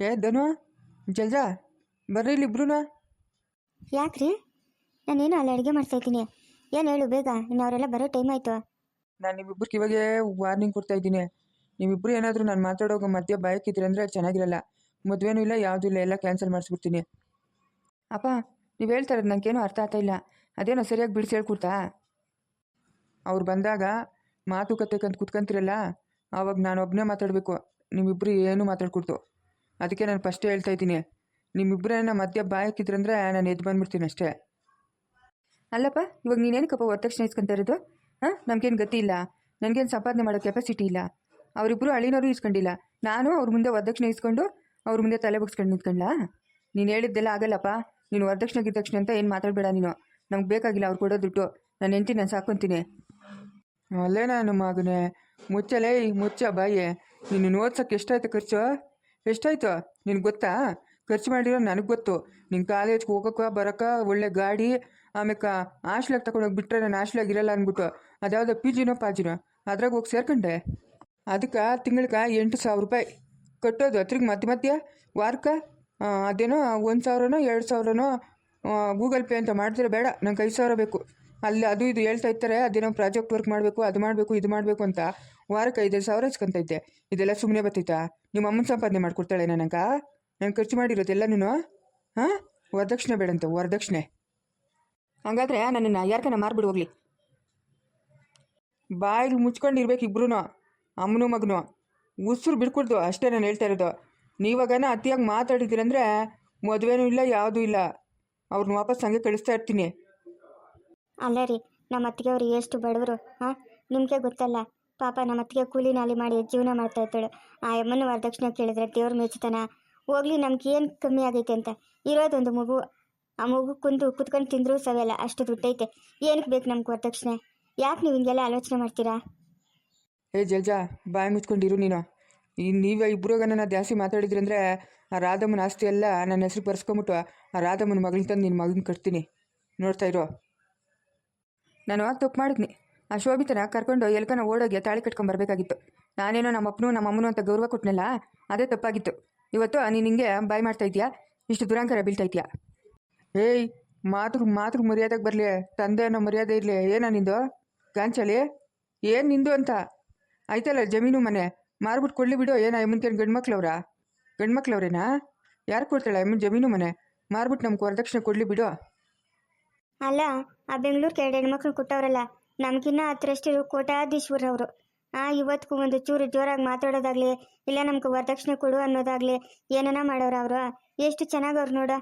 ಏ ಧನು ಜಲ್ಜಾ ಬರ್ರಿ ಇಲ್ಲಿ ಇಬ್ರು ಯಾಕ್ರಿ? ನಾನೇನು ಅಲ್ಲಿ ಅಡುಗೆ ಮಾಡ್ತಾ ಇದ್ದೀನಿ. ಏನು ಹೇಳು ಬೇಗ. ಇನ್ನು ಅವರೆಲ್ಲ ಬರೋ ಟೈಮ್ ಆಯಿತು. ನಾನು ನಿಮ್ಮಿಬ್ಬರಿಗೆ ಇವಾಗೇ ವಾರ್ನಿಂಗ್ ಕೊಡ್ತಾ ಇದ್ದೀನಿ. ನೀವಿಬ್ರು ಏನಾದರೂ ನಾನು ಮಾತಾಡೋಗ ಮಧ್ಯೆ ಬಾಯಕ್ಕಿದ್ರೆ ಅಂದರೆ ಚೆನ್ನಾಗಿರಲ್ಲ. ಮದುವೆನೂ ಇಲ್ಲ ಯಾವುದೂ ಇಲ್ಲ ಎಲ್ಲ ಕ್ಯಾನ್ಸಲ್ ಮಾಡಿಸ್ಬಿಡ್ತೀನಿ. ಅಪ್ಪ ನೀವು ಹೇಳ್ತಾ ಇರೋದು ನನಗೇನು ಅರ್ಥ ಆಗ್ತಾ ಇಲ್ಲ. ಅದೇನೋ ಸರಿಯಾಗಿ ಬಿಡಿಸಿ ಹೇಳ್ಕೊಡ್ತಾ? ಅವ್ರು ಬಂದಾಗ ಮಾತುಕತೆ ಕಂತ ಕುತ್ಕೊಂತಿರಲ್ಲ ಆವಾಗ ನಾನು ಒಬ್ಬನೇ ಮಾತಾಡಬೇಕು. ನಿಮ್ಮಿಬ್ಬರು ಏನು ಮಾತಾಡ್ಕೊಡ್ತು ಅದಕ್ಕೆ ನಾನು ಫಸ್ಟೇ ಹೇಳ್ತಾ ಇದ್ದೀನಿ. ನಿಮ್ಮಿಬ್ಬರನ್ನ ಮಧ್ಯ ಬಾಯಕ್ಕಿದ್ರಂದ್ರೆ ನಾನು ಎದ್ದು ಬಂದ್ಬಿಡ್ತೀನಿ ಅಷ್ಟೇ. ಅಲ್ಲಪ್ಪ, ಇವಾಗ ನೀನೇನಕ್ಕಪ್ಪ ವರದಕ್ಷಿಣೆ ಇಸ್ಕೊಂತ ಇರೋದು? ಹಾಂ? ನಮಗೇನು ಗತಿ ಇಲ್ಲ. ನನಗೇನು ಸಂಪಾದನೆ ಮಾಡೋ ಕೆಪಾಸಿಟಿ ಇಲ್ಲ. ಅವರಿಬ್ಬರು ಅಳಿನವರು ಇಸ್ಕೊಂಡಿಲ್ಲ. ನಾನು ಅವ್ರ ಮುಂದೆ ವರದಕ್ಷಿಣೆ ಇಸ್ಕೊಂಡು ಅವ್ರ ಮುಂದೆ ತಲೆ ಬಗ್ಸ್ಕೊಂಡು ನಿಂತ್ಕೊಂಡ್ಲಾ? ನೀನು ಹೇಳಿದ್ದೆಲ್ಲ ಆಗಲ್ಲಪ್ಪ. ನೀನು ವರದಕ್ಷಿಣೆ ಗಿದ್ದಕ್ಷಿಣೆ ಅಂತ ಏನು ಮಾತಾಡಬೇಡ ನೀನು. ನಮ್ಗೆ ಬೇಕಾಗಿಲ್ಲ ಅವ್ರು ಕೊಡೋ ದುಡ್ಡು. ನಾನು ಹೆಂಡ್ತಿ ನಾನು ಸಾಕೊಂತೀನಿ. ಅಲ್ಲೇ ನಾನು ಮಗನೇ. ಮುಚ್ಚಲೇ ಮುಚ್ಚ ಬಾಯಿ. ನೀನು ಓದ್ಸೋಕ್ಕೆ ಎಷ್ಟಾಯ್ತು ಖರ್ಚು? ಎಷ್ಟಾಯ್ತು? ನಿನ್ಗೆ ಗೊತ್ತಾ? ಖರ್ಚು ಮಾಡಿರೋ ನನಗೆ ಗೊತ್ತು. ನಿನ್ನ ಕಾಲೇಜ್ಗೆ ಹೋಗೋಕೆ ಬರೋಕೆ ಒಳ್ಳೆ ಗಾಡಿ ಆಮೇಲೆ ಹಾಸ್ಟ್ಲಾಗ ತಗೊಂಡೋಗಿ ಬಿಟ್ಟರೆ ನಾನು ಹಾಸ್ಟ್ಲಾಗ ಇರಲ್ಲ ಅಂದ್ಬಿಟ್ಟು ಅದ್ಯಾವುದೋ ಪಿ ಜಿನೋ ಪಾಜಿನೋ? ಅದ್ರಾಗ ಹೋಗಿ ಸೇರ್ಕೊಂಡೆ. ಅದಕ್ಕೆ ತಿಂಗಳಿಗೆ ಎಂಟು ಸಾವಿರ ರೂಪಾಯಿ ಕಟ್ಟೋದು. ಅದ್ರಿಗೆ ಮಧ್ಯ ಮಧ್ಯ ವಾರಕ್ಕೆ ಅದೇನೋ ಒಂದು ಸಾವಿರನೋ, ಎರಡು ಸಾವಿರನೋ ಗೂಗಲ್ ಪೇ ಅಂತ ಮಾಡಿದ್ರೆ ಬೇಡ. ನಂಗೆ ಐದು ಸಾವಿರ ಬೇಕು. ಅಲ್ಲಿ ಅದು ಇದು ಹೇಳ್ತಾ ಇರ್ತಾರೆ. ಅದೇನೋ ಪ್ರಾಜೆಕ್ಟ್ ವರ್ಕ್ ಮಾಡಬೇಕು, ಅದು ಮಾಡಬೇಕು, ಇದು ಮಾಡಬೇಕು ಅಂತ. ವಾರಕ್ಕೆ ಐದೈದು ಸಾವಿರ ಹಚ್ಕೊಂತೈತೆ. ಇದೆಲ್ಲ ಸುಮ್ಮನೆ ಬರ್ತೈತಾ ನಿಮ್ಮ ಅಮ್ಮನ ಸಂಪಾದನೆ ಮಾಡ್ಕೊಡ್ತಾಳೆ ನನಗೆ? ನಾನು ಖರ್ಚು ಮಾಡಿರೋದೆಲ್ಲ ನೀನು? ಹಾಂ? ವರದಕ್ಷಿಣೆ ಬೇಡಂತೆ, ವರದಕ್ಷಿಣೆ. ಹಂಗಾದ್ರೆ ನನ್ನನ್ನು ಯಾರ್ಕನ ಮಾರ್ಬಿಡು ಹೋಗ್ಲಿ. ಬಾಯಿಗೆ ಮುಚ್ಕೊಂಡು ಇರ್ಬೇಕು ಇಬ್ರು ಅಮ್ಮನೂ ಮಗನು. ಉಸಿರು ಬಿಡ್ಕೊಡ್ದು ಅಷ್ಟೇ ನಾನು ಹೇಳ್ತಾ ಇರೋದು. ನೀವಾಗನ ಅತಿಯಾಗಿ ಮಾತಾಡಿದ್ದೀರಂದ್ರೆ ಮದುವೆನೂ ಇಲ್ಲ, ಯಾವುದೂ ಇಲ್ಲ. ಅವ್ರನ್ನ ವಾಪಸ್ ಹಂಗೆ ಕಳಿಸ್ತಾ ಇರ್ತೀನಿ. ಅಲ್ಲ ರೀ ನಮ್ಮ ಅತ್ತಿಗೆ ಅವ್ರು ಎಷ್ಟು ಬಡವರು, ಹಾಂ? ನಿಮಗೆ ಗೊತ್ತಲ್ಲ ಪಾಪ ನಮ್ಮ ಅತ್ತಿಗೆ ಕೂಲಿ ನಾಲಿ ಮಾಡಿ ಜೀವನ ಮಾಡ್ತಾ ಇರ್ತಾಳೆ. ಆ ಅಮ್ಮನ ವರದಕ್ಷಿಣೆ ಕೇಳಿದ್ರೆ ದೇವ್ರ ಮೆಚ್ಚುತ್ತಾನ ಹೋಗ್ಲಿ, ನಮ್ಗೆ ಏನು ಕಮ್ಮಿ ಆಗೈತೆ ಅಂತ. ಇರೋದೊಂದು ಮಗು, ಆ ಮಗು ಕುಂದು ಕುತ್ಕೊಂಡು ತಿಂದರೂ ಸವೆಲ್ಲ, ಅಷ್ಟು ದುಡ್ಡೈತೆ. ಏನಕ್ಕೆ ಬೇಕು ನಮ್ಗೆ ವರದಕ್ಷಿಣೆ? ಯಾಕೆ ನೀವು ಹಿಂಗೆಲ್ಲ ಆಲೋಚನೆ ಮಾಡ್ತೀರಾ? ಏ ಜಲ್ಜಾ, ಬಾಯಿ ಮುಚ್ಕೊಂಡಿರು ನೀನು. ಈ ನೀವೇ ಇಬ್ಬರಾಗ ನನ್ನ ಜಾಸ್ತಿ ಮಾತಾಡಿದ್ರಂದ್ರೆ ಆ ರಾಧಮ್ಮನ ಆಸ್ತಿ ಎಲ್ಲ ನನ್ನ ಹೆಸರು ಬರ್ಸ್ಕೊಂಬಿಟ್ಟು ಆ ರಾಧಮ್ಮನ ಮಗಳಿಗೆ ತಂದು ನಿನ್ನ ಮಗನ ಕಟ್ತೀನಿ. ನೋಡ್ತಾ ಇರೋ. ನಾನು ತಪ್ಪು ಮಾಡಿದ್ನಿ? ಆ ಶೋಭಿತನ ಕರ್ಕೊಂಡು ಎಲ್ಕನ ಓಡೋಗಿ ತಾಳಿ ಕಟ್ಕೊಂಡು ಬರಬೇಕಾಗಿತ್ತು. ನಾನೇನೋ ನಮ್ಮ ಅಪ್ಪನು ನಮ್ಮ ಅಮ್ಮನು ಅಂತ ಗೌರವ ಕೊಟ್ಟನಲ್ಲ ಅದೇ ತಪ್ಪಾಗಿತ್ತು. ಇವತ್ತು ನೀನು ಹಿಂಗೆ ಬಾಯ್ ಮಾಡ್ತಾ ಇದೀಯಾ ಇಷ್ಟು ದುರಾಂಕರ ಬೀಳ್ತಾ ಇದೆಯಾ ಏಯ್, ಮಾತು ಮಾತು ಮರ್ಯಾದೆಗೆ ಬರಲಿ, ತಂದೆ ಅನ್ನೋ ಮರ್ಯಾದೆ ಇರಲಿ, ಏನೋ ನಿಂದು? ಗಾಂಚಲಿ, ಏನು ನಿಂದು ಅಂತ? ಆಯ್ತಲ್ಲ ಜಮೀನು ಮನೆ ಮಾರ್ಬಿಟ್ಟು ಕೊಡ್ಲಿ ಬಿಡು, ಏನ ಅಮ್ಮನ್ಕೇನು ಗಂಡು ಗಂಡ್ಮಕ್ಳವ್ರೇನಾ? ಗಂಡು ಮಕ್ಳವ್ರೇನಾ ಯಾರು ಕೊಡ್ತಾಳೆ ಮುಂದೆ ಜಮೀನು ಮನೆ? ಮಾರ್ಬಿಟ್ಟು ನಮ್ಗೆ ವರದಕ್ಷಿಣೆ ಕೊಡ್ಲಿ ಬಿಡು. ಅಲ್ಲ, ಆ ಬೆಂಗಳೂರು ಎರಡು ಹೆಣ್ಮಕ್ಳು ಕೊಟ್ಟವ್ರಲ್ಲ ನಮ್ಗಿನ್ನ ಹತ್ರಷ್ಟಿರೋ ಕೋಟಾಧೀಶ್ವರ ಅವರು ಆ ಇವತ್ತಿಗೂ ಒಂದು ಚೂರು ಜೋರಾಗಿ ಮಾತಾಡೋದಾಗ್ಲಿ, ಇಲ್ಲ ನಮ್ಗೆ ವರದಕ್ಷಿಣೆ ಕೊಡು ಅನ್ನೋದಾಗ್ಲಿ ಏನನ ಮಾಡೋರು ಅವರು ಎಷ್ಟು ಚೆನ್ನಾಗಿ ಅವ್ರು ನೋಡ.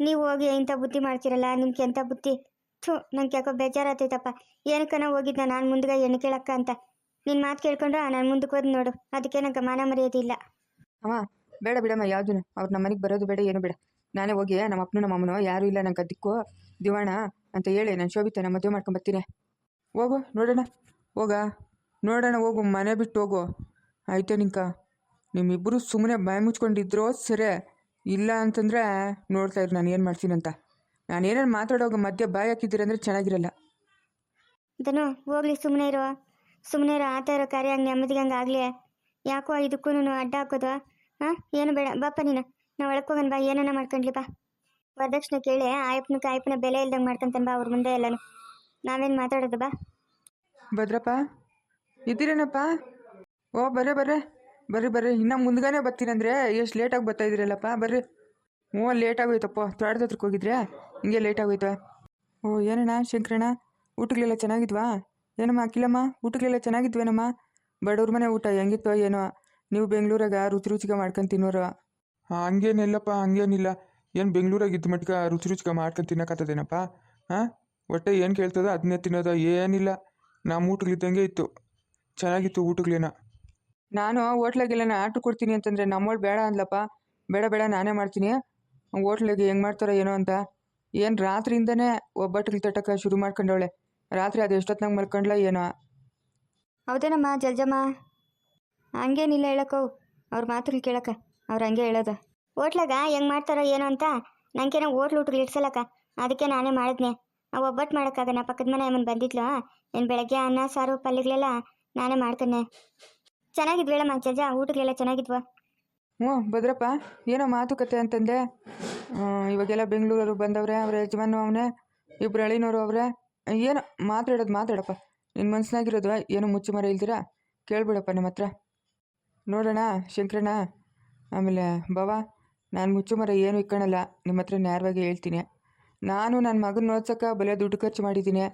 ನೀವು ಹೋಗಿ ಇಂಥ ಬುದ್ಧಿ ಮಾಡ್ತೀರಲ್ಲ, ನಿಮ್ಗೆ ಎಂಥ ಬುದ್ಧಿ? ಥೂ, ನಂಗೆ ಯಾಕೋ ಬೇಜಾರಾಗ್ತೈತಪ್ಪ. ಏನಕ್ಕನ ಹೋಗಿದ್ದ ನಾನು ಮುಂದ್ಗ ಹೆಣ್ಣು ಕೇಳಕ್ಕ ಅಂತ. ನಿನ್ನ ಮಾತು ಕೇಳ್ಕೊಂಡು ನಾನು ಮುಂದಕ್ಕೆ ಹೋದ್ ನೋಡು. ಅದಕ್ಕೆ ನಂಗೆ ಮಾನ ಮರ್ಯಾದೆ ಇಲ್ಲ ಅಮ್ಮ ಬೇಡ ಬಿಡಮ್ಮ ಯಾವ್ದು ಅವ್ರು ನಮ್ಮ ಮನೆಗೆ ಬರೋದು ಬೇಡ, ಏನು ಬೇಡ. ನಾನೇ ಹೋಗಿ ನಮ್ಮ ಅಪ್ಪನು ನಮ್ಮ ಅಮ್ಮನೋ ಯಾರು ಇಲ್ಲ ನಂಗೆ ದಿಕ್ಕು. ದಿವಾಣ ಅಂತ ಹೇಳಿ ನಾನು ಶೋಭಿತ ನಮ್ಮ ಮದುವೆ ಮಾಡ್ಕೊಂಡು ಬರ್ತೀನಿ. ಹೋಗು, ನೋಡೋಣ. ಹೋಗ? ನೋಡೋಣ, ಹೋಗು. ಮನೆ ಬಿಟ್ಟು ಹೋಗು. ಆಯ್ತು ನಿಂಕ? ನಿಮ್ಮಿಬ್ಬರು ಸುಮ್ಮನೆ ಬಾಯಿ ಮುಚ್ಕೊಂಡಿದ್ರು ಸರಿ. ಇಲ್ಲ ಅಂತಂದರೆ ನೋಡ್ತಾ ಇರು, ನಾನು ಏನು ಮಾಡ್ತೀನಂತ ನಾನು ಏನೇನು ಮಾತಾಡೋಗ ಮಧ್ಯೆ ಬಾಯಿ ಹಾಕಿದ್ದೀರಂದ್ರೆ ಚೆನ್ನಾಗಿರಲ್ಲ. ಧನು, ಹೋಗ್ಲಿ ಸುಮ್ಮನೆ ಇರೋ. ಸುಮ್ಮನೆ ಇರೋ, ಆತ ಇರೋ ಕಾರ್ಯ ಹಂಗೆ ನೆಮ್ಮದಿಗೆ ಹಂಗೆ ಆಗಲಿ. ಯಾಕೋ ಇದಕ್ಕೂ ಅಡ್ಡ ಹಾಕೋದು? ಹಾಂ? ಏನು ಬೇಡ ಬಾಪ್ಪ ನೀನು. ನಾವು ಒಳಕೋಗನ್ ಬಾ ಏನನ್ನ ಮಾಡ್ಕೊಂಡ್ಲಿ ಬಾ. ವರದಕ್ಷಿಣೆ ಕೇಳಿ ಆಯಪ್ಪನ, ಕಾಯಪ್ಪನ ಬೆಲೆ ಇಲ್ದಂಗೆ ಮಾಡ್ಕೊಂತಾನೆ ಬಾ, ಅವ್ರ ಮುಂದೆ ಎಲ್ಲನು. ನಾವೇನು ಮಾತಾಡೋದು ಬಾ. ಭದ್ರಪ್ಪ ಇದ್ದೀರೇನಪ್ಪ? ಓ ಬರ್ರಿ ಬರ್ರಿ. ಬರ್ರಿ ಬರ್ರಿ. ಇನ್ನೂ ಮುಂದ್ಗಾನೆ ಬರ್ತೀನಂದ್ರೆ ಎಷ್ಟು ಲೇಟಾಗಿ ಬರ್ತಾ ಇದ್ದೀರಲ್ಲಪ್ಪ? ಬರ್ರಿ. ಹ್ಞೂ ಲೇಟಾಗೋಯ್ತಪ್ಪ ತೋಟದ ಹತ್ರಕ್ಕೆ ಹೋಗಿದ್ರೆ? ಹಿಂಗೆ ಲೇಟ್ ಆಗೋಯ್ತು? ಓ ಏನಣ್ಣ ಶಂಕರಣ್ಣ? ಊಟಗಳೆಲ್ಲ ಚೆನ್ನಾಗಿದ್ವಾ? ಏನಮ್ಮ ಅಖಿಲಮ್ಮ? ಊಟಗಳೆಲ್ಲ ಚೆನ್ನಾಗಿದ್ವೇನಮ್ಮ? ಬಡವ್ರ ಮನೆ ಊಟ ಹೆಂಗಿತ್ತೋ ಏನೋ. ನೀವು ಬೆಂಗಳೂರಾಗ ರುಚಿ ರುಚಿಗೆ ಮಾಡ್ಕೊಂಡು ತಿನ್ನೋರು. ಹಂಗೇನಿಲ್ಲಪ್ಪ ಹಂಗೇನಿಲ್ಲ. ಏನು ಬೆಂಗಳೂರಾಗ ಇದ್ದ ಮಟ್ಕ ರುಚಿ ರುಚಿಗೆ ಮಾಡ್ಕೊಂಡು ತಿನ್ನಕತ್ತದೇನಪ್ಪ ಹಾಂ ಒಟ್ಟೆ ಏನು ಕೇಳ್ತದ ಅದನ್ನೇ ತಿನ್ನೋದ, ಏನಿಲ್ಲ. ನಮ್ಮ ಊಟಗಳಿದ್ದಂಗೆ ಇತ್ತು. ಚೆನ್ನಾಗಿತ್ತು ಊಟಗಳೇನ ನಾನು ಹೋಟ್ಲಾಗೆಲ್ಲ ಆರ್ಡ್ರ್ ಕೊಡ್ತೀನಿ ಅಂತಂದರೆ ನಮ್ಮೋಳು ಬೇಡ ಅಂದ್ಲಪ್ಪ. ಬೇಡ ಬೇಡ, ನಾನೇ ಮಾಡ್ತೀನಿ. ಹೋಟ್ಲಿಗೆ ಹೆಂಗೆ ಮಾಡ್ತಾರೋ ಏನೋ ಅಂತ. ಏನು ರಾತ್ರಿಯಿಂದನೇ ಒಬ್ಬಟ್ಟಿಗೆ ತಟ್ಟಕ್ಕೆ ಶುರು ಮಾಡ್ಕೊಂಡವಳೆ. ರಾತ್ರಿ ಅದು ಎಷ್ಟೊತ್ತಿನಾಗ ಮಲ್ಕೊಂಡ್ಲ ಏನೋ. ಹೌದೇನಮ್ಮ, ಜಲ್ಜಮ್ಮ? ಹಂಗೇನಿಲ್ಲ ಹೇಳಕ್ಕೋ. ಅವ್ರ ಮಾತುಗಳು ಕೇಳಕ್ಕ. ಅವ್ರು ಹಂಗೆ ಹೇಳೋದು. ಹೋಟ್ಲಾಗ ಹೆಂಗೆ ಮಾಡ್ತಾರೋ ಏನೋ ಅಂತ. ನಂಗೆ ಹೋಟ್ಲು ಊಟಗಳು ಇಡ್ಸಲಕ್ಕ ಅದಕ್ಕೆ ನಾನೇ ಮಾಡಿದ್ನೆ. ಒಬ್ಬಟ್ಟು ಮಾಡೋಕ್ಕಾಗಣ ಪಕ್ಕದ ಮನೆ ಅಮ್ಮನ ಬಂದಿದ್ಲು. ಏನು ಬೆಳಗ್ಗೆ ಅನ್ನ, ಸಾರು, ಪಲ್ಯಗಳೆಲ್ಲ ನಾನೇ ಮಾಡ್ತೇನೆ. ಚೆನ್ನಾಗಿದ್ವೇಳಮ್ಮ ಜಜ ಊಟಗಳೆಲ್ಲ ಚೆನ್ನಾಗಿದ್ವಾ. ಹ್ಞೂ, ಭದ್ರಪ್ಪ, ಏನೋ ಮಾತುಕತೆ ಅಂತಂದೆ. ಇವಾಗೆಲ್ಲ ಬೆಂಗಳೂರವರು ಬಂದವ್ರೆ, ಅವ್ರ ಯಜಮಾನು ಅವನೇ ಇಬ್ಬರು ಅಳಿನವರು ಅವರೇ. ಏನೋ, ಮಾತಾಡೋದು ಮಾತಾಡಪ್ಪ. ನಿನ್ನ ಮನಸ್ಸಿನಾಗಿರೋದು ಏನೋ ಮುಚ್ಚು ಮರ ಇಲ್ದಿರಾ? ಕೇಳ್ಬಿಡಪ್ಪ ನಮ್ಮ ಹತ್ರ. ನೋಡೋಣ, ಶಂಕರಣ್ಣ. ಆಮೇಲೆ ಬಾವ ನಾನು ಮುಚ್ಚು ಮರ ಏನು ಇಕ್ಕಣಲ್ಲ ನಿಮ್ಮ ಹತ್ರ ನೇರವಾಗಿ ಹೇಳ್ತೀನಿ. ನಾನು ನನ್ನ ಮಗನ ಓದ್ಸೋಕೆ ಬಲೆ ದುಡ್ಡು ಖರ್ಚು ಮಾಡಿದ್ದೀನಿ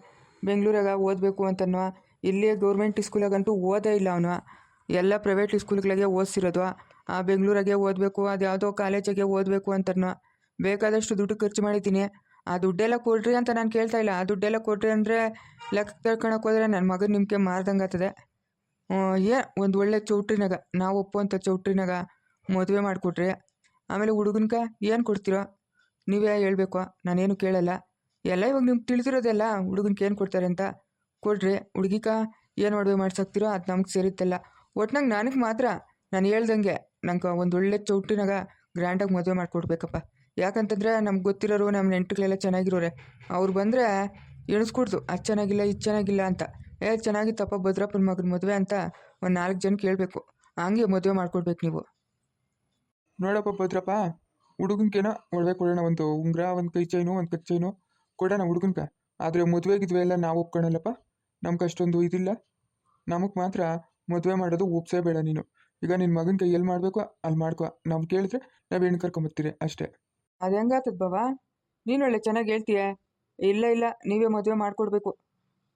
ಬೆಂಗಳೂರಾಗ ಓದಬೇಕು ಅಂತನೋ ಇಲ್ಲೇ ಗೌರ್ಮೆಂಟ್ ಸ್ಕೂಲಾಗಂತೂ ಓದೇ ಇಲ್ಲ ಅವನು. ಎಲ್ಲ ಪ್ರೈವೇಟ್ ಸ್ಕೂಲ್ಗಳಿಗೆ ಓದಿಸಿರೋದು. ಆ ಬೆಂಗಳೂರಾಗೆ ಓದಬೇಕು, ಅದು ಯಾವುದೋ ಕಾಲೇಜಿಗೆ ಓದಬೇಕು ಅಂತನೋ ಬೇಕಾದಷ್ಟು ದುಡ್ಡು ಖರ್ಚು ಮಾಡಿದ್ದೀನಿ ಆ ದುಡ್ಡೆಲ್ಲ ಕೊಡ್ರಿ ಅಂತ ನಾನು ಕೇಳ್ತಾ ಇಲ್ಲ. ಆ ದುಡ್ಡೆಲ್ಲ ಕೊಡ್ರಿ ಅಂದರೆ ಲೆಕ್ಕ ತಳ್ಕೊಳಕ್ಕೆ ಹೋದ್ರೆ ನನ್ನ ಮಗನ ನಿಮಗೆ ಮಾರ್ದಂಗೆ ಆಗ್ತದೆ. ಏ, ಒಂದು ಒಳ್ಳೆ ಚೌಟ್ರಿನಾಗ. ನಾವು ಒಪ್ಪುವಂಥ ಚೌಟ್ರಿನಾಗ ಮದುವೆ ಮಾಡಿಕೊಟ್ರಿ. ಆಮೇಲೆ ಹುಡುಗನ್ಕ ಏನು ಕೊಡ್ತೀರೋ? ನೀವೇ ಹೇಳಬೇಕು, ನಾನೇನು ಕೇಳಲ್ಲ. ಎಲ್ಲ ಇವಾಗ ನಿಮ್ಗೆ ತಿಳಿದಿರೋದೆಲ್ಲ ಹುಡುಗನ್ಗೆ ಏನು ಕೊಡ್ತಾರೆ ಅಂತ? ಕೊಡ್ರಿ ಹುಡುಗಿಕ ಏನು ಮಾಡ್ಬೇಕು ಮಾಡ್ಸಾಕ್ತಿರೋ ಅದು ನಮ್ಗೆ ಸೇರಿತ್ತಲ್ಲ. ಒಟ್ನಾಗ ನನಗೆ ಮಾತ್ರ, ನಾನು ಹೇಳ್ದಂಗೆ, ನಂಗೆ ಒಂದು ಒಳ್ಳೆ ಚೌಟಿನಾಗ ಗ್ರ್ಯಾಂಡಾಗಿ ಮದುವೆ ಮಾಡಿಕೊಡ್ಬೇಕಪ್ಪ. ಯಾಕಂತಂದರೆ ನಮ್ಗೆ ಗೊತ್ತಿರೋರು ನಮ್ಮ ನೆಂಟುಗಳೆಲ್ಲ ಚೆನ್ನಾಗಿರೋರೆ. ಅವ್ರು ಬಂದರೆ ಎಣಿಸ್ಕೊಡ್ದು, ಅದು ಚೆನ್ನಾಗಿಲ್ಲ, ಇದು ಚೆನ್ನಾಗಿಲ್ಲ ಅಂತ. ಏ, ಚೆನ್ನಾಗಿತ್ತಪ್ಪ ಭದ್ರಪ್ಪನ ಮಗನ ಮದುವೆ ಅಂತ ಒಂದು ನಾಲ್ಕು ಜನ ಕೇಳಬೇಕು. ಹಂಗೆ ಮದುವೆ ಮಾಡ್ಕೊಡ್ಬೇಕು ನೀವು. ನೋಡಪ್ಪ ಭದ್ರಪ್ಪ ಹುಡುಗನ್ಕೇನೋ ಒಡವೆ ಕೊಡೋಣ ಒಂದು ಉಂಗುರ, ಒಂದು ಕೈ ಚೈನು ಒಂದು ಕೈ ಚೈನು ಕೊಡೋಣ ಹುಡುಗನ್ಕ. ಆದರೆ ಮದುವೆ ಗಿದ್ವೆ ಎಲ್ಲ ನಾವು ಒಪ್ಕೊಳಲ್ಲಪ್ಪ. ನಮ್ಗೆ ಅಷ್ಟೊಂದು ಇದಿಲ್ಲ. ನಮಗೆ ಮಾತ್ರ ಮದುವೆ ಮಾಡೋದು ಒಪ್ಸೇ ಬೇಡ ನೀನು. ಈಗ ನಿನ್ನ ಮಗನ ಕೈ ಎಲ್ಲಿ ಮಾಡಬೇಕು ಅಲ್ಲಿ ಮಾಡ್ಕೊ. ನಾವು ಕೇಳಿದ್ರೆ ನಾವು ಹೆಣ್ಣು ಕರ್ಕೊಂಬರ್ತೀರಿ ಅಷ್ಟೇ. ಅದು ಹೆಂಗಾತದ ಬಾಬಾ? ನೀನು ಒಳ್ಳೆ ಚೆನ್ನಾಗಿ ಹೇಳ್ತೀಯ? ಇಲ್ಲ ಇಲ್ಲ, ನೀವೇ ಮದುವೆ ಮಾಡಿಕೊಡ್ಬೇಕು.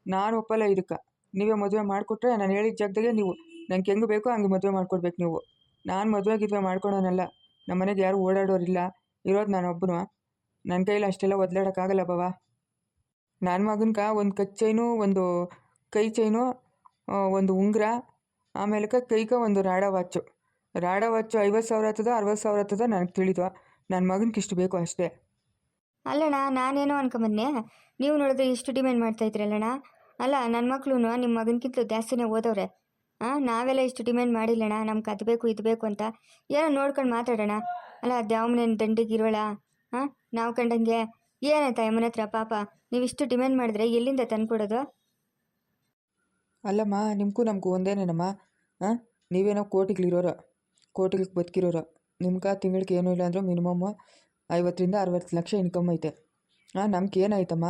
ನಾನು ಒಪ್ಪಲ್ಲ ಇದಕ್ಕೆ. ನೀವೇ ಮದುವೆ ಮಾಡಿಕೊಟ್ರೆ ನಾನು ಹೇಳಿದ ಜಾಗದಾಗೆ ನೀವು. ನಂಗೆ ಹೆಂಗೆ ಬೇಕೋ ಹಂಗೆ ಮದುವೆ ಮಾಡ್ಕೊಡ್ಬೇಕು ನೀವು. ನಾನು ಮದುವೆ ಗಿದ್ವೆ ಮಾಡ್ಕೊಳೋನಲ್ಲ. ನಮ್ಮ ಮನೆಗೆ ಯಾರು ಓಡಾಡೋರಿಲ್ಲ. ಇರೋದು ನಾನು ಒಬ್ಬನು. ನನ್ನ ಕೈಲಿ ಅಷ್ಟೆಲ್ಲ ಒದ್ಲಾಡೋಕ್ಕಾಗಲ್ಲ ಬಾವ. ನನ್ನ ಮಗನ್ಕ ಒಂದು ಕಚ್ ಚೈನು, ಒಂದು ಕೈ ಚೈನು ಒಂದು ಉಂಗುರ, ಆಮೇಲೆ ಕೈಕ ಒಂದು ರಾಡ ವಾಚು. ರಾಡ ವಾಚು ಐವತ್ತು ಸಾವಿರ ಆಗ್ತದ ಅರವತ್ತು ಸಾವಿರ ಆಗ್ತದ ನನಗೆ ತಿಳಿದು. ನನ್ನ ಮಗನಿಗೆ ಇಷ್ಟು ಬೇಕು ಅಷ್ಟೇ. ಅಲ್ಲಣ್ಣ, ನಾನೇನೋ ಅನ್ಕೊಂಬನ್ನೆ ನೀವು ನೋಡಿದ್ರೆ ಇಷ್ಟು ಡಿಮ್ಯಾಂಡ್ ಮಾಡ್ತಾ ಇದ್ರಲ್ಲಣ್ಣ ಅಲ್ಲ ನನ್ನ ಮಕ್ಳು ನಿಮ್ಮ ಮಗನಕ್ಕಿಂತ ಜಾಸ್ತಿನೇ ಓದವ್ರೆ. ಹಾಂ ನಾವೆಲ್ಲ ಇಷ್ಟು ಡಿಮ್ಯಾಂಡ್ ಮಾಡಿಲ್ಲಣ್ಣ, ನಮ್ಗೆ ಅದು ಬೇಕು, ಇದು ಬೇಕು ಅಂತ ಏನೋ ನೋಡ್ಕೊಂಡು ಮಾತಾಡೋಣ. ಅಲ್ಲ ದ್ಯಾವಮನೇನು ದಂಡಿಗೆ ಇರೋಳ? ಹಾಂ ನಾವು ಕಂಡಂಗೆ ಏನಾಯ್ತಾ ಯಮ್ಮನ ಹತ್ರ ಪಾಪ ನೀವಿಷ್ಟು ಡಿಮ್ಯಾಂಡ್ ಮಾಡಿದ್ರೆ ಎಲ್ಲಿಂದ ತಂದ್ಕೊಡೋದು? ಅಲ್ಲಮ್ಮ, ನಿಮಗೂ ನಮಗೂ ಒಂದೇನೇನಮ್ಮ? ಹಾಂ ನೀವೇನೋ ಕೋಟಿಗಳಿರೋರು ಕೋಟಿಗಳಿಗೆ ಬದುಕಿರೋರು. ನಿಮ್ಗೆ ತಿಂಗಳಿಗೆ ಏನೂ ಇಲ್ಲ ಅಂದರೂ ಮಿನಿಮಮ್ ಐವತ್ತರಿಂದ ಅರವತ್ತು ಲಕ್ಷ ಇನ್ಕಮ್ ಐತೆ. ಹಾಂ ನಮ್ಗೆ ಏನಾಯ್ತಮ್ಮ?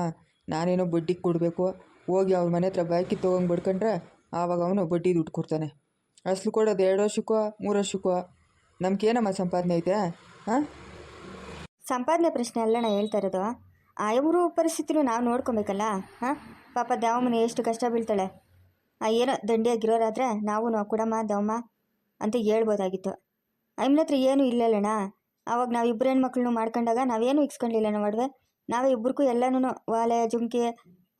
ನಾನೇನೋ ಬಡ್ಡಿಗೆ ಕೊಡಬೇಕು, ಹೋಗಿ ಅವ್ರ ಮನೆ ಹತ್ರ ಬಾಯ್ಕಿ ತೊಗೊಂಡು ಬಡ್ಕೊಂಡ್ರೆ ಆವಾಗ ಅವನು ಬಡ್ಡಿ ದುಡ್ಡು ಕೊಡ್ತಾನೆ. ಅಸಲು ಕೊಡೋದು ಎರಡು ವರ್ಷಕ್ಕೋ, ಮೂರು ವರ್ಷಕ್ಕೋ? ನಮ್ಗೇನಮ್ಮ ಸಂಪಾದನೆ ಐತೆ? ಹಾಂ ಸಂಪಾದನೆ ಪ್ರಶ್ನೆ ಅಲ್ಲಣ್ಣ ಹೇಳ್ತಾ ಇರೋದು. ಆ ಇವರು ಪರಿಸ್ಥಿತಿನೂ ನಾವು ನೋಡ್ಕೊಬೇಕಲ್ಲ? ಹಾಂ ಪಾಪ ದ್ಯಾವಮ್ಮನ ಎಷ್ಟು ಕಷ್ಟ ಬೀಳ್ತಾಳೆ. ಆ ಏನೋ ದಂಡಿಯಾಗಿರೋರಾದ್ರೆ ನಾವು ನಾವು ಕೊಡಮ್ಮ ದವಮ್ಮ ಅಂತ ಹೇಳ್ಬೋದಾಗಿತ್ತು. ಅಮ್ಮನ ಹತ್ರ ಏನೂ ಇಲ್ಲಲ್ಲಣ್ಣ ಆವಾಗ ನಾವು ಇಬ್ಬರು ಹೆಣ್ಮಕ್ಳನ್ನು ಮಾಡ್ಕೊಂಡಾಗ ನಾವೇನು ಇಕ್ಸ್ಕೊಂಡಿಲ್ಲ ನಾವು ಒಡವೆ ನಾವೇ ಇಬ್ಬರಿಗೂ ಎಲ್ಲನೂ ವಾಲೆ, ಜುಮ್ಕಿ,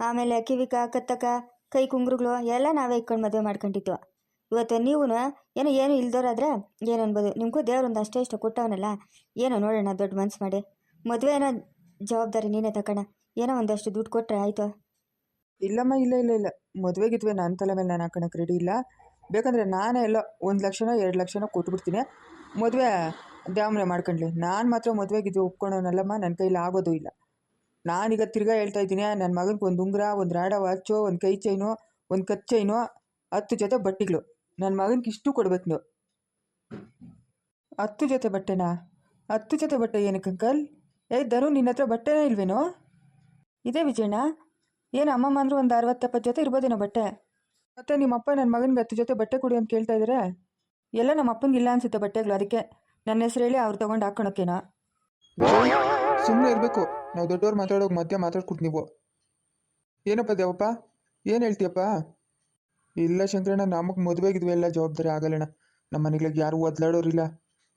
ಆಮೇಲೆ ಕಿವಿಕ, ಕತ್ತಕ ಕೈ ಕುಂಗುರುಗಳು ಎಲ್ಲ ನಾವೇ ಇಕ್ಕೊಂಡು ಮದುವೆ ಮಾಡ್ಕೊಂಡಿತ್ತು ಇವತ್ತು ನೀವು ಏನೋ ಏನು ಇಲ್ದೋರಾದ್ರೆ ಏನು ಅನ್ಬೋದು ನಿಮಗೂ ದೇವ್ರೊಂದು ಅಷ್ಟೇ ಇಷ್ಟ ಕೊಟ್ಟವನಲ್ಲ? ಏನೋ ನೋಡೋಣ ದೊಡ್ಡ ಮನ್ಸು ಮಾಡಿ. ಮದುವೆ ಏನೋ ಜವಾಬ್ದಾರಿ ನೀನೇ ತಗೋಣ ಏನೋ ಒಂದಷ್ಟು ದುಡ್ಡು ಕೊಟ್ಟರೆ ಆಯಿತು. ಇಲ್ಲಮ್ಮ, ಇಲ್ಲ ಇಲ್ಲ ಇಲ್ಲ. ಮದುವೆ ಗಿದ್ವೆ ನನ್ನ ತಲೆ ಮೇಲೆ ನಾನು ಹಾಕೋಣಕ್ಕೆ ರೆಡಿ ಇಲ್ಲ. ಬೇಕಂದರೆ ನಾನೇ ಎಲ್ಲ ಒಂದು ಲಕ್ಷನೋ, ಎರಡು ಲಕ್ಷನೋ ಕೊಟ್ಬಿಡ್ತೀನಿ. ಮದುವೆ ದ್ಯಾಮನೆ ಮಾಡ್ಕೊಂಡ್ಲಿ. ನಾನು ಮಾತ್ರ ಮದುವೆ ಗಿದ್ವೆ ಒಪ್ಕೊಳೋನಲ್ಲಮ್ಮ ನನ್ನ ಕೈಲಿ ಆಗೋದು ಇಲ್ಲ. ನಾನೀಗ ತಿರ್ಗಾ ಹೇಳ್ತಾ ಇದ್ದೀನಿ ನನ್ನ ಮಗನಿಗೆ ಒಂದು ಉಂಗುರ, ಒಂದು ರಾಡ ವಾಚು ಒಂದು ಕೈ ಚೈನು, ಒಂದು ಕತ್ ಚೈನು, ಹತ್ತು ಜೊತೆ ಬಟ್ಟೆಗಳು. ನನ್ನ ಮಗನಿಗೆ ಇಷ್ಟು ಕೊಡ್ಬೇಕು ನೀವು. ಹತ್ತು ಜೊತೆ ಬಟ್ಟೆನಾ? ಹತ್ತು ಜೊತೆ ಬಟ್ಟೆ ಏನಕ್ಕೆ ಅಂಕಲ್? ಏ ದರು ನಿನ್ನ ಹತ್ರ ಬಟ್ಟೆನೇ ಇಲ್ವೇನೋ? ಇದೇ ವಿಜಯಣ್ಣ. ಏನು ಅಮ್ಮಮ್ಮ ಅಂದ್ರೆ ಒಂದು ಅರವತ್ತೆಪ್ಪತ್ತು ಜೊತೆ ಇರ್ಬೋದೇನೋ ಬಟ್ಟೆ? ಮತ್ತೆ ನಿಮ್ಮಪ್ಪ ನನ್ನ ಮಗನಿಗೆ ಹತ್ತು ಜೊತೆ ಬಟ್ಟೆ ಕೊಡಿ ಅಂತ ಕೇಳ್ತಾ ಇದ್ದಾರೆ ಎಲ್ಲ ನಮ್ಮ ಅಪ್ಪನಿಗೆ ಇಲ್ಲ ಅನ್ಸುತ್ತೆ ಬಟ್ಟೆಗಳು, ಅದಕ್ಕೆ. ನನ್ನ ಹೆಸರು ಹೇಳಿ ಅವ್ರು ತಗೊಂಡು ಹಾಕೊಳಕ್ಕೇನೋ. ಸುಮ್ಮನೆ ಇರಬೇಕು. ನಾವು ದೊಡ್ಡವ್ರು ಮಾತಾಡೋಕೆ ಮಧ್ಯ ಮಾತಾಡ್ಕೊಟ್ಟು ನೀವು. ಏನಪ್ಪ ದೇವಪ್ಪ? ಏನು ಹೇಳ್ತೀಯಪ್ಪ? ಇಲ್ಲ ಶಂಕರಣ್ಣ, ನಮಗೆ ಮದುವೆಗಿದ್ವಿ ಎಲ್ಲ ಜವಾಬ್ದಾರಿ ಆಗಲ್ಲಣ್ಣ. ನಮ್ಮ ಮನೆಗಳಿಗೆ ಯಾರು ಒದ್ಲಾಡೋರಿಲ್ಲ.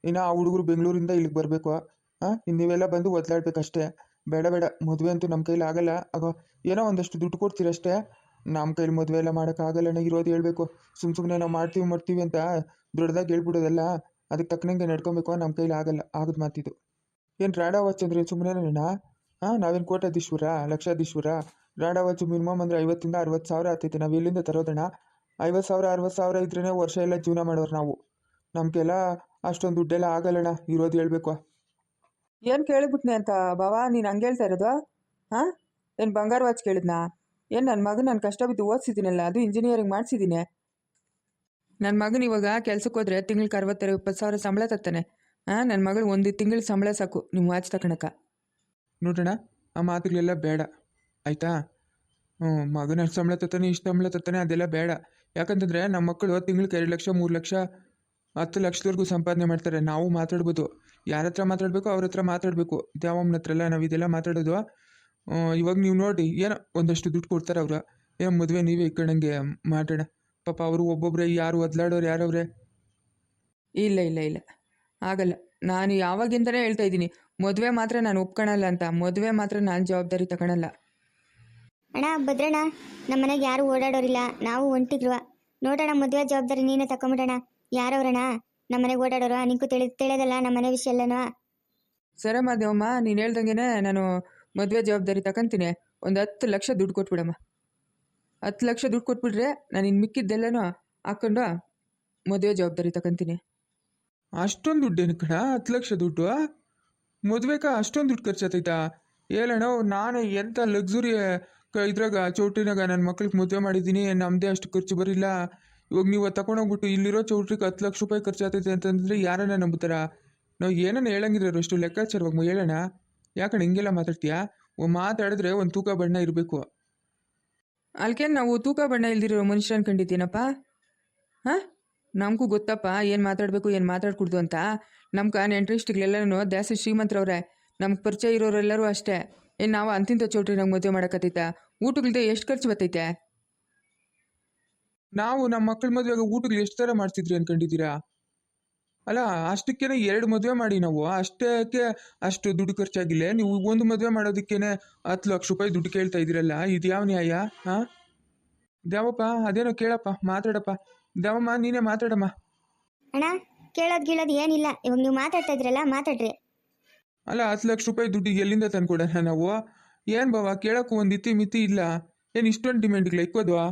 ಇನ್ನು ಆ ಹುಡುಗರು ಬೆಂಗಳೂರಿಂದ ಇಲ್ಲಿಗೆ ಬರಬೇಕು. ಹಾಂ ನೀವೆಲ್ಲ ಬಂದು ಒದ್ಲಾಡ್ಬೇಕಷ್ಟೇ. ಬೇಡ ಬೇಡ, ಮದುವೆ ಅಂತೂ ನಮ್ಮ ಕೈಲಿ ಆಗಲ್ಲ. ಆಗೋ ಏನೋ ಒಂದಷ್ಟು ದುಡ್ಡು ಕೊಡ್ತೀರಷ್ಟೇ? ನಮ್ಮ ಕೈಲಿ ಮದುವೆ ಎಲ್ಲ ಮಾಡೋಕ್ಕಾಗಲ್ಲಣ್ಣ ಇರೋದು ಹೇಳ್ಬೇಕು. ಸುಮ್ಮ ಸುಮ್ಮನೆ ನಾವು ಮಾಡ್ತೀವಿ ಮಾಡ್ತೀವಿ ಅಂತ ದೊಡ್ಡದಾಗಿ ಹೇಳ್ಬಿಡೋದಲ್ಲ? ಅದಕ್ಕೆ ತಕ್ಕನಂಗೆ ನಡ್ಕೊಬೇಕು ನಮ್ಮ ಕೈಲಿ ಆಗಲ್ಲ. ಆಗದ ಮಾತಿದು. ಏನು ರಾಡ ವಾಚ್ ಅಂದ್ರೆ ಸುಮ್ಮನೆನೇನಾ ಹಾಂ ನಾವೇನು ಕೋಟ್ಯಾಧೀಶ್ವರ ಲಕ್ಷಾಧೀಶ್ವರ. ರಾಡಾ ವಾಚ್ ಮಿನಿಮಮ್ ಅಂದರೆ ಐವತ್ತಿಂದ ಅರವತ್ತು ಸಾವಿರ ಆಗ್ತೈತೆ ನಾವು ಇಲ್ಲಿಂದ ತರೋದಣ್ಣ? ಐವತ್ತು ಸಾವಿರ, ಅರವತ್ತು ಸಾವಿರ ಇದ್ರೇ ವರ್ಷ ಎಲ್ಲ ಜೀವನ ಮಾಡೋರು ನಾವು. ನಮಗೆಲ್ಲ ಅಷ್ಟೊಂದು ದುಡ್ಡೆಲ್ಲ ಆಗಲ್ಲಣ್ಣ, ಇರೋದು ಹೇಳ್ಬೇಕು. ಏನು ಕೇಳಿಬಿಟ್ನೆ ಅಂತ ಬಾವಾ? ನೀನು ಹಂಗೆ ಹೇಳ್ತಾ ಇರೋದು? ಹಾಂ ಏನು ಬಂಗಾರ ವಾಚ್ ಕೇಳಿದ್ನಾ? ಏನು ನನ್ನ ಮಗನ ನಾನು ಕಷ್ಟ ಬಿದ್ದು ಓದಿಸಿದ್ದೀನಲ್ಲ ಅದು ಇಂಜಿನಿಯರಿಂಗ್ ಮಾಡಿಸಿದ್ದೀನಿ ನನ್ನ ಮಗನ ಇವಾಗ ಕೆಲ್ಸಕ್ಕೆ ಹೋದ್ರೆ ತಿಂಗ್ಳಿಗೆ ಅರವತ್ತರ ಇಪ್ಪತ್ತು ಸಾವಿರ ಸಂಬಳ ತತ್ತಾನೆ ಹಾಂ ನನ್ನ ಮಗಳು ಒಂದು ತಿಂಗಳ ಸಂಬಳ ಸಾಕು ನಿಮ್ಮ ವಾಚ್ ತಕೊಳಕ ನೋಡೋಣ, ಆ ಮಾತುಗಳೆಲ್ಲ ಬೇಡ. ಆಯಿತಾ? ಹ್ಞೂ ಮಗನ ಸಂಬಳ ತತ್ತಾನೆ ಇಷ್ಟು ಸಂಬಳ ತತ್ತಾನೆ ಅದೆಲ್ಲ ಬೇಡ. ಯಾಕಂತಂದರೆ ನಮ್ಮ ಮಕ್ಕಳು ತಿಂಗ್ಳಿಗೆ ಎರಡು ಲಕ್ಷ, ಮೂರು ಲಕ್ಷ, ಹತ್ತು ಲಕ್ಷದವರೆಗೂ ಸಂಪಾದನೆ ಮಾಡ್ತಾರೆ. ನಾವು ಮಾತಾಡ್ಬೋದು. ಯಾರ ಹತ್ರ ಮಾತಾಡಬೇಕು ಅವ್ರ ಹತ್ರ ಮಾತಾಡಬೇಕು. ದೇವಮ್ಮನ ಹತ್ರ ಎಲ್ಲ ನಾವು ಇದೆಲ್ಲ ಮಾತಾಡೋದು. ಇವಾಗ ನೀವು ನೋಡಿ, ಏನೋ ಒಂದಷ್ಟು ದುಡ್ಡು ಕೊಡ್ತಾರೆ ಅವ್ರು. ಏನು ಮದುವೆ ನೀವೇ ಇಕ್ಕಣಂಗೆ ಮಾಡೋಣ. ಪಾಪ ಅವರು ಒಬ್ಬೊಬ್ಬರೇ ಯಾರು ಒದ್ಲಾಡೋರು ಯಾರವ್ರೆ? ಇಲ್ಲ ಇಲ್ಲ ಇಲ್ಲ. ಆಗಲ್ಲ. ನಾನು ಯಾವಾಗಿಂದನೇ ಹೇಳ್ತಾ ಇದ್ದೀನಿ ಮದುವೆ ಮಾತ್ರ ನಾನು ಒಪ್ಕೊಳಲ್ಲ ಅಂತ. ಮದುವೆ ಮಾತ್ರ ನಾನು ಜವಾಬ್ದಾರಿ ತಗೊಳಲ್ಲ. ಅಣ್ಣ ಭದ್ರಣ್ಣ ನಮ್ಮ ಮನೆಗೆ ಯಾರು ಓಡಾಡೋರಿಲ್ಲ. ನಾವು ಹೊಂಟಿದ್ರು ನೋಡೋಣ ಮದುವೆ ಜವಾಬ್ದಾರಿ ನೀನೇ ತಕೊಂಬಿಡೋಣ ಯಾರವ್ರಣ್ಣ? ನಮ್ಮ ಮನೆಗೆ ಓಡಾಡೋರು? ನಿಂಗೂ ತಿಳಿ ತಿಳಿಯೋದಲ್ಲ ನಮ್ಮ ಮನೆ ವಿಷಯ ಎಲ್ಲನೂ? ಸರಿ ಮಾದೇವಮ್ಮ ನೀನು ಹೇಳ್ದಂಗೆ ನಾನು ಮದುವೆ ಜವಾಬ್ದಾರಿ ತಗೊಂತೀನಿ. ಒಂದು ಹತ್ತು ಲಕ್ಷ ದುಡ್ಡು ಕೊಟ್ಬಿಡಮ್ಮ. ಹತ್ತು ಲಕ್ಷ ದುಡ್ಡು ಕೊಟ್ಬಿಟ್ರೆ ನಾನು ಇನ್ನು ಮಿಕ್ಕಿದ್ದೆಲ್ಲನೂ ಹಾಕೊಂಡು ಮದುವೆ ಜವಾಬ್ದಾರಿ ತಗೊಂತೀನಿ. ಅಷ್ಟೊಂದು ದುಡ್ಡೇನು ಕಣ? ಹತ್ತು ಲಕ್ಷ ದುಡ್ಡು? ಮದುವೆಗ ಅಷ್ಟೊಂದು ದುಡ್ಡು ಖರ್ಚಾತೈತಾ? ಹೇಳೋಣ ನಾನು ಎಂಥ ಲಕ್ಸುರಿ ಇದ್ರಾಗ ಚೌಟ್ರಿನಾಗ ನನ್ನ ಮಕ್ಳಿಗೆ ಮದುವೆ ಮಾಡಿದ್ದೀನಿ ನಮ್ಮದೇ ಅಷ್ಟು ಖರ್ಚು ಬರಿಲ್ಲ. ಇವಾಗ ನೀವು ತಗೊಂಡೋಗ್ಬಿಟ್ಟು ಇಲ್ಲಿರೋ ಚೌಟ್ರಿಗೆ ಹತ್ತು ಲಕ್ಷ ರೂಪಾಯಿ ಖರ್ಚಾತೈತೆ ಅಂತಂದರೆ ಯಾರನ್ನ ನಂಬುತ್ತಾರ ನಾವು ಏನನ್ನ ಹೇಳಂಗಿದ್ರು ಅಷ್ಟು ಲೆಕ್ಕಾಚಾರವಾಗಿ ಹೇಳೋಣ ಯಾಕಣ್ಣ ಹಿಂಗೆಲ್ಲ ಮಾತಾಡ್ತೀಯಾ? ಮಾತಾಡಿದ್ರೆ ಒಂದು ತೂಕ ಬಣ್ಣ ಇರಬೇಕು. ಅಲ್ಕೇನು ನಾವು ತೂಕ ಬಣ್ಣ ಇಲ್ದಿರೋ ಮನುಷ್ಯ ಅನ್ಕೊಂಡಿದ್ದೀನಪ್ಪ ಹಾಂ? ನಮಗೂ ಗೊತ್ತಪ್ಪ, ಏನು ಮಾತಾಡಬೇಕು, ಏನು ಮಾತಾಡ್ಕೊಡ್ದು ಅಂತ. ನಮ್ಗೆ ನೆಂಟ್ರಿಸ್ಟಿಗ್ಲೆಲ್ಲನೂ ಜಾಸ್ತಿ ಶ್ರೀಮಂತರವ್ರೆ. ನಮ್ಗೆ ಪರಿಚಯ ಇರೋರೆಲ್ಲರೂ ಅಷ್ಟೇ. ಏನು ನಾವು ಅಂತಿಂತ ಚೌಟ್ರಿ ನಮ್ಗೆ ಮದುವೆ ಮಾಡೋಕತ್ತೈತ? ಊಟಗಳ್ದೆ ಎಷ್ಟು ಖರ್ಚು ಬರ್ತೈತೆ? ನಾವು ನಮ್ಮ ಮಕ್ಕಳ ಮದುವೆಗೆ ಊಟಗಳು ಎಷ್ಟು ಥರ ಮಾಡ್ತಿದ್ರಿ ಅನ್ಕೊಂಡಿದ್ದೀರಾ? ಅಲ್ಲ ಅಷ್ಟಕ್ಕೇನೆ ಎರಡು ಮದುವೆ ಮಾಡಿ ನಾವು. ಅಷ್ಟಕ್ಕೆ ಅಷ್ಟು ದುಡ್ಡು ಖರ್ಚಾಗಿಲ್ಲ. ನೀವು ಒಂದು ಮದುವೆ ಮಾಡೋದಕ್ಕೇನೆ ಹತ್ತು ಲಕ್ಷ ರೂಪಾಯಿ ದುಡ್ಡು ಕೇಳ್ತಾ ಇದ್ದೀರಲ್ಲ ಇದು ಯಾವ ನ್ಯಾಯ? ಹಾಂ ದ್ಯಾವಪ್ಪ, ಅದೇನೋ ಕೇಳಪ್ಪ, ಮಾತಾಡಪ್ಪ. ದ್ಯಾವಮ್ಮ ನೀನೇ ಮಾತಾಡಮ್ಮ. ಅಣ್ಣ ಕೇಳೋದು ಕೇಳೋದ್ ಏನಿಲ್ಲ. ಇವಾಗ ನೀವು ಮಾತಾಡ್ತಾ ಇದ್ರಲ್ಲ ಮಾತಾಡ್ರಿ. ಅಲ್ಲ ಹತ್ತು ಲಕ್ಷ ರೂಪಾಯಿ ದುಡ್ಡು ಎಲ್ಲಿಂದ ತಂದ್ಕೊಡೋಣ ನಾವು? ಏನು ಬಾವ ಕೇಳೋಕ್ಕೂ ಒಂದು ಇತಿ ಮಿತಿ ಇಲ್ಲ. ಏನು ಇಷ್ಟೊಂದು ಇಲ್ಲ ಇಕ್ಕೋದ್ವಾ